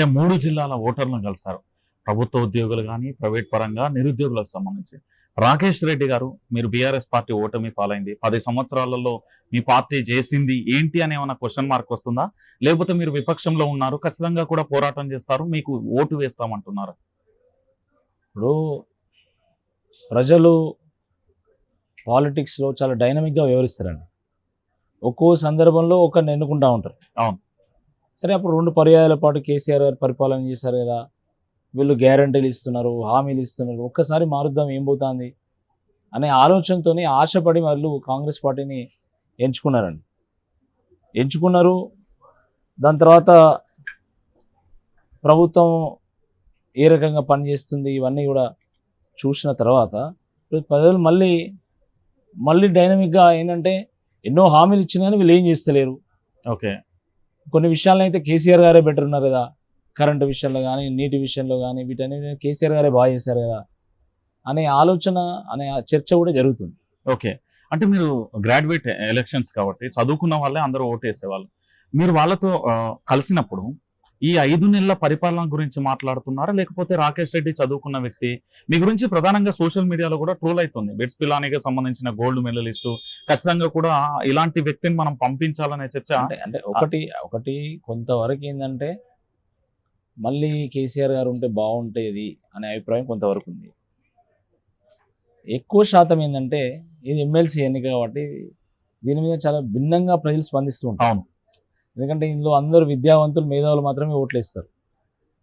అంటే మూడు జిల్లాల ఓటర్లను కలిశారు. ప్రభుత్వ ఉద్యోగులు కానీ ప్రైవేట్ పరంగా నిరుద్యోగులకు సంబంధించి. రాకేష్ రెడ్డి గారు మీరు బీఆర్ఎస్ పార్టీ ఓటమి పాలైంది. పది సంవత్సరాలలో మీ పార్టీ చేసింది ఏంటి అని ఏమైనా క్వశ్చన్ మార్క్ వస్తుందా? లేకపోతే మీరు విపక్షంలో ఉన్నారు ఖచ్చితంగా కూడా పోరాటం చేస్తారు మీకు ఓటు వేస్తామంటున్నారు. ఇప్పుడు ప్రజలు పాలిటిక్స్లో చాలా డైనమిక్గా వ్యవహరిస్తారండి. ఒక్కో సందర్భంలో ఒకరిని ఎన్నుకుంటా ఉంటారు. అవును. సరే అప్పుడు రెండు పర్యాయాల పాటు కేసీఆర్ గారు పరిపాలన చేశారు కదా. వీళ్ళు గ్యారంటీలు ఇస్తున్నారు హామీలు ఇస్తున్నారు. ఒక్కసారి మారుద్దాం ఏం పోతుంది అనే ఆలోచనతో ఆశపడి వాళ్ళు కాంగ్రెస్ పార్టీని ఎంచుకున్నారండి. ఎంచుకున్నారు దాని తర్వాత ప్రభుత్వం ఏ రకంగా పనిచేస్తుంది ఇవన్నీ కూడా చూసిన తర్వాత ప్రజలు మళ్ళీ మళ్ళీ డైనమిక్గా ఏంటంటే ఎన్నో హామీలు ఇచ్చినా కానీ వీళ్ళు ఏం చేస్తలేరు. ఓకే. కొన్ని విషయాల్లో అయితే కేసీఆర్ గారే బెటర్ ఉన్నారు కదా. కరెంటు విషయంలో కానీ నీటి విషయంలో కానీ వీటన్ని కేసీఆర్ గారే బాగా చేశారు కదా. అనే ఆలోచన అనే చర్చ కూడా జరుగుతుంది. ఓకే. అంటే మీరు గ్రాడ్యుయేట్ ఎలక్షన్స్ కాబట్టి చదువుకున్న వాళ్ళే అందరూ ఓటేసేవాళ్ళు మీరు వాళ్ళతో కలిసినప్పుడు ఈ ఐదు నెలల పరిపాలన గురించి మాట్లాడుతున్నారా? లేకపోతే రాకేష్ రెడ్డి చదువుకున్న వ్యక్తి? మీ గురించి ప్రధానంగా సోషల్ మీడియాలో కూడా ట్రోల్ అవుతుంది బెట్స్ పిలానీకి సంబంధించిన గోల్డ్ మెడలిస్టు. ఖచ్చితంగా కూడా ఇలాంటి వ్యక్తిని మనం పంపించాలనే చర్చ అంటే ఒకటి ఒకటి కొంతవరకు ఏంటంటే మళ్ళీ కేసీఆర్ గారు ఉంటే బాగుంటేది అనే అభిప్రాయం కొంతవరకు ఉంది. ఎక్కువ శాతం ఏంటంటే ఇది ఎమ్మెల్సీ ఎన్నిక కాబట్టి దీని మీద చాలా భిన్నంగా ప్రజలు స్పందిస్తూ ఉంటారు అవును. ఎందుకంటే ఇందులో అందరూ విద్యావంతులు మేధావులు మాత్రమే ఓట్లు వేస్తారు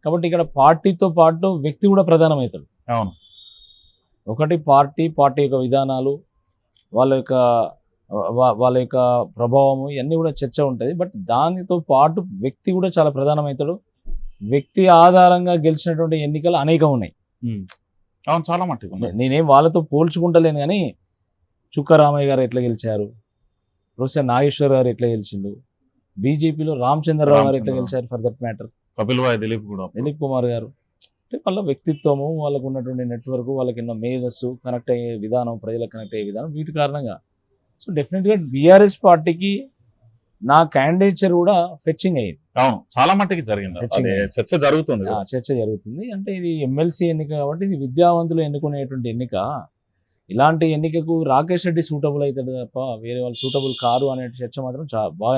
కాబట్టి ఇక్కడ పార్టీతో పాటు వ్యక్తి కూడా ప్రధానమవుతాడు. అవును. ఒకటి పార్టీ పార్టీ యొక్క విధానాలు వాళ్ళ యొక్క వాళ్ళ యొక్క ప్రభావము ఇవన్నీ కూడా చర్చ ఉంటుంది. బట్ దానితో పాటు వ్యక్తి కూడా చాలా ప్రధానమవుతాడు. వ్యక్తి ఆధారంగా గెలిచినటువంటి ఎన్నికలు అనేకం ఉన్నాయి. అవును చాలా మట్టుకు. నేనేం వాళ్ళతో పోల్చుకుంటలేను కానీ చుక్కరామయ్య గారు ఎట్లా గెలిచారు? ప్రొఫెసర్ నాగేశ్వర్ గారు ఎట్లా గెలిచిండు? బీజేపీలో రామచంద్రరావు గారు ఎట్లా. గెలిచారు ఫర్ దట్ మ్యాటర్? కపిల్ వాయ్ దిలీప్ కూడా. దిలీప్ కుమార్ గారు. అంటే వాళ్ళ వ్యక్తిత్వము వాళ్ళకు ఉన్నటువంటి నెట్వర్క్ వాళ్ళకి ఎన్నో మేధస్సు కనెక్ట్ అయ్యే విధానం ప్రజలకు కనెక్ట్ అయ్యే విధానం వీటి కారణంగా. సో డెఫినెట్గా బీఆర్ఎస్ పార్టీకి నా క్యాండిడేచర్ కూడా ఫెచ్చింగ్ అయ్యింది. అవును చాలా మట్టుకి జరిగింది. చర్చ జరుగుతుంది ఆ చర్చ జరుగుతుంది. అంటే ఇది ఎమ్మెల్సీ ఎన్నిక కాబట్టి ఇది విద్యావంతులు ఎన్నుకునేటువంటి ఎన్నిక. ఇలాంటి ఎన్నికకు రాకేష్ రెడ్డి సూటబుల్ అవుతాడు తప్ప వేరే వాళ్ళు సూటబుల్ కారు అనే చర్చ మాత్రం చా బాగా